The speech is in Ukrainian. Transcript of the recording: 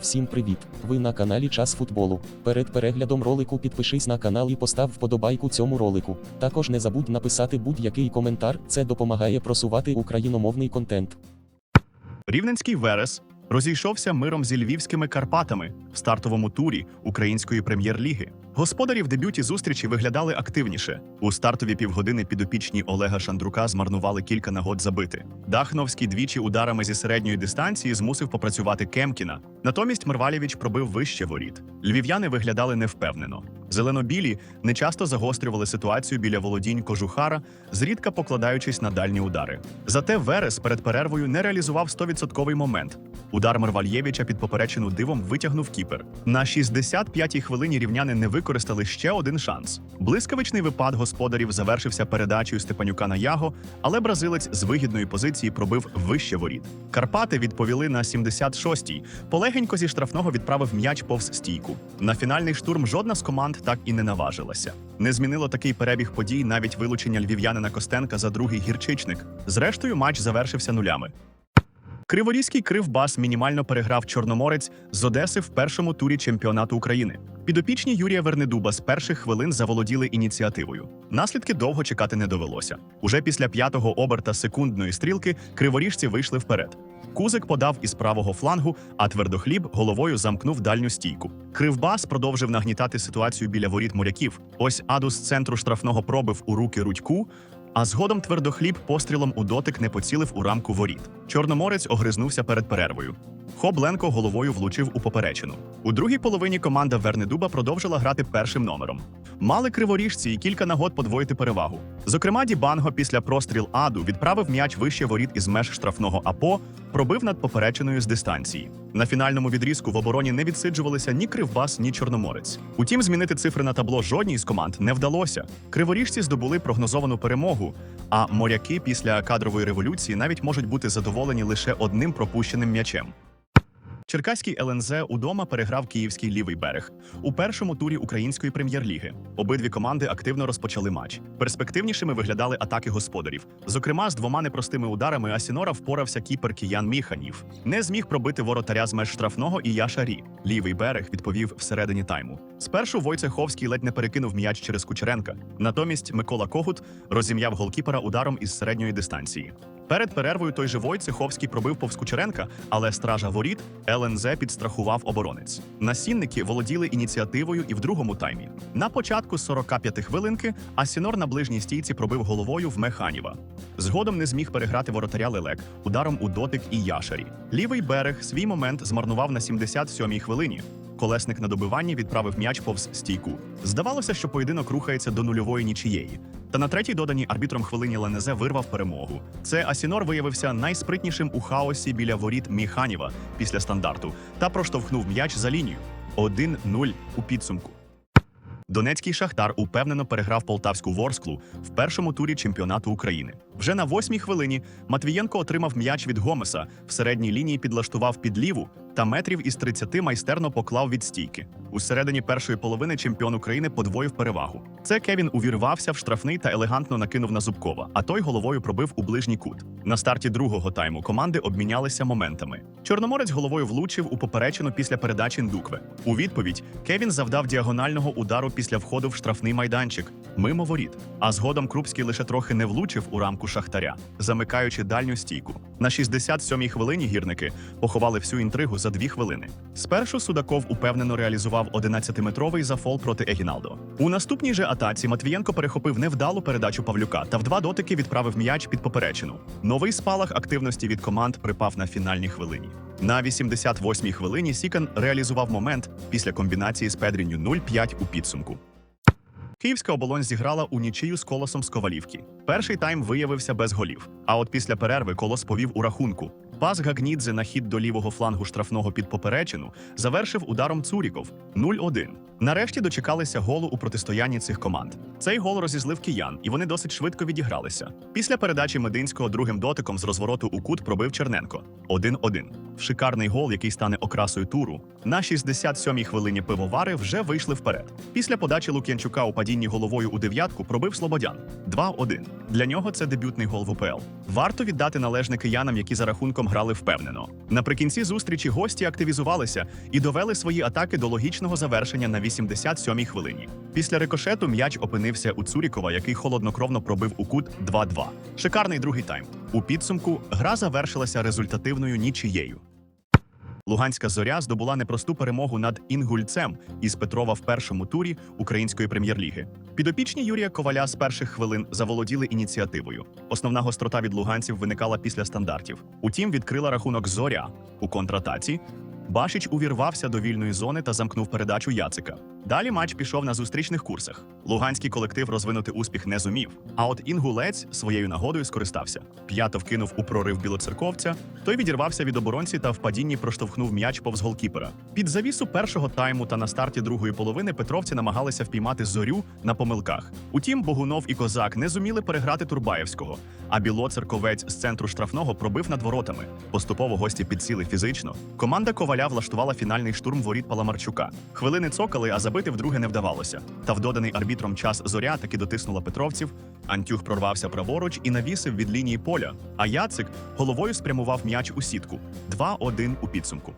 Всім привіт! Ви на каналі Час футболу. Перед переглядом ролику підпишись на канал і постав вподобайку цьому ролику. Також не забудь написати будь-який коментар, це допомагає просувати україномовний контент. Рівненський Верес розійшовся миром зі львівськими Карпатами в стартовому турі української прем'єр-ліги. Господарі в дебюті зустрічі виглядали активніше. У стартові півгодини підопічні Олега Шандрука змарнували кілька нагод забити. Дахновський двічі ударами зі середньої дистанції змусив попрацювати Кемкіна. Натомість Мервалєвич пробив вище воріт. Львів'яни виглядали невпевнено. Зеленобілі нечасто загострювали ситуацію біля володінь кожухара, зрідка покладаючись на дальні удари. Зате Верес перед перервою не реалізував 100% момент. Удар Мервальєвича під поперечину дивом витягнув кіпер. На 65-й хвилині рівняни не використали ще один шанс. Блискавичний випад господарів завершився передачею Степанюка на Яго, але бразилець з вигідної позиції пробив вище воріт. Карпати відповіли на 76-й. Полегенько зі штрафного відправив м'яч повз стійку. На фінальний штурм жодна з команд так і не наважилася. Не змінило такий перебіг подій навіть вилучення львів'янина Костенка за другий гірчичник. Зрештою, матч завершився нулями. Криворізький кривбас мінімально переграв Чорноморець з Одеси в першому турі чемпіонату України. Підопічні Юрія Вернедуба з перших хвилин заволоділи ініціативою. Наслідки довго чекати не довелося. Уже після п'ятого оберта секундної стрілки криворіжці вийшли вперед. Кузик подав із правого флангу, а твердохліб головою замкнув дальню стійку. Кривбас продовжив нагнітати ситуацію біля воріт моряків. Ось Адус з центру штрафного пробив у руки Рудьку, а згодом твердохліб пострілом у дотик не поцілив у рамку воріт. Чорноморець огризнувся перед перервою. Хобленко головою влучив у поперечину. У другій половині команда Вернедуба продовжила грати першим номером. Мали криворіжці і кілька нагод подвоїти перевагу. Зокрема, Дібанго після простріл Аду відправив м'яч вище воріт із меж штрафного АПО, пробив над поперечиною з дистанції. На фінальному відрізку в обороні не відсиджувалися ні Кривбас, ні Чорноморець. Утім, змінити цифри на табло жодній з команд не вдалося. Криворіжці здобули прогнозовану перемогу, а моряки після кадрової революції навіть можуть бути задоволені лише одним пропущеним м'ячем. Черкаський ЛНЗ удома переграв київський лівий берег у першому турі української прем'єр-ліги. Обидві команди активно розпочали матч. Перспективнішими виглядали атаки господарів. Зокрема, з двома непростими ударами Асінора впорався кіпер Киян Міханів. Не зміг пробити воротаря з меж штрафного і Яша Рі. Лівий берег відповів всередині тайму. Спершу Войцеховський ледь не перекинув м'яч через Кучеренка. Натомість Микола Когут розім'яв голкіпера ударом із середньої дистанції. Перед перервою той же Войцеховський пробив повз Кучеренка, але стража воріт ЛНЗ підстрахував оборонець. Насінники володіли ініціативою і в другому таймі. На початку 45 хвилинки Асінор на ближній стійці пробив головою в Механіва. Згодом не зміг переграти воротаря Лелек ударом у дотик і Яшарі. Лівий берег свій момент змарнував на 77-й хвилині. Колесник на добиванні відправив м'яч повз стійку. Здавалося, що поєдинок рухається до нульової нічиєї. Та на третій доданій арбітром хвилині Ленезе вирвав перемогу. Це Асінор виявився найспритнішим у хаосі біля воріт Міханіва після стандарту та проштовхнув м'яч за лінію 1-0 у підсумку. Донецький шахтар упевнено переграв полтавську Ворсклу в першому турі чемпіонату України. Вже на восьмій хвилині Матвієнко отримав м'яч від Гомеса, в середній лінії підлаштував під ліву та метрів із 30 майстерно поклав від стійки. У середині першої половини чемпіон України подвоїв перевагу. Це Кевін увірвався в штрафний та елегантно накинув на Зубкова, а той головою пробив у ближній кут. На старті другого тайму команди обмінялися моментами. Чорноморець головою влучив у поперечину після передачі Ндукве. У відповідь Кевін завдав діагонального удару після входу в штрафний майданчик мимо воріт. А згодом Крупський лише трохи не влучив у рамку шахтаря, замикаючи дальню стійку. На 67-й хвилині гірники поховали всю інтригу за дві хвилини. Спершу Судаков упевнено реалізував 11-метровий зафол проти Егіналдо. У наступній же атаці Матвієнко перехопив невдалу передачу Павлюка та в два дотики відправив м'яч під поперечину. Новий спалах активності від команд припав на фінальній хвилині. На 88-й хвилині Сікан реалізував момент після комбінації з Педрінню 0-5 у підсумку. Київська оболонь зіграла у нічию з колосом з Ковалівки. Перший тайм виявився без голів. А от після перерви колос повів у рахунку. Пас Гагнідзе на хід до лівого флангу штрафного під поперечину завершив ударом Цуріков 0-1. Нарешті дочекалися голу у протистоянні цих команд. Цей гол розізлив киян, і вони досить швидко відігралися. Після передачі Мединського другим дотиком з розвороту у кут пробив Черненко 1-1. В шикарний гол, який стане окрасою туру. На 67-й хвилині пивовари вже вийшли вперед. Після подачі Лук'янчука у падінні головою у дев'ятку пробив Слободян 2-1. Для нього це дебютний гол в УПЛ. Варто віддати належне киянам, які за рахунком грали впевнено. Наприкінці зустрічі гості активізувалися і довели свої атаки до логічного завершення на 87-й хвилині. Після рикошету м'яч опинився у Цурікова, який холоднокровно пробив у кут 2-2. Шикарний другий тайм. У підсумку гра завершилася результативною нічиєю. Луганська зоря здобула непросту перемогу над інгульцем із Петрова в першому турі української прем'єр-ліги. Підопічні Юрія Коваля з перших хвилин заволоділи ініціативою. Основна гострота від луганців виникала після стандартів. Утім, відкрила рахунок зоря у контратаці. Башич увірвався до вільної зони та замкнув передачу Яцика. Далі матч пішов на зустрічних курсах. Луганський колектив розвинути успіх не зумів. А от інгулець своєю нагодою скористався. П'ято вкинув у прорив білоцерковця. Той відірвався від оборонці та в падінні проштовхнув м'яч повз голкіпера. Під завісу першого тайму та на старті другої половини петровці намагалися впіймати зорю на помилках. Утім, Богунов і Козак не зуміли переграти Турбаєвського. А білоцерковець з центру штрафного пробив над воротами. Поступово гості підсіли фізично. Команда Коваля влаштувала фінальний штурм воріт Паламарчука. Хвилини цокали, а забити вдруге не вдавалося. Та в доданий арбітром час зоря таки дотиснула петровців. Антюх прорвався праворуч і навісив від лінії поля. А Яцик головою спрямував м'яч у сітку. 2-1 у підсумку.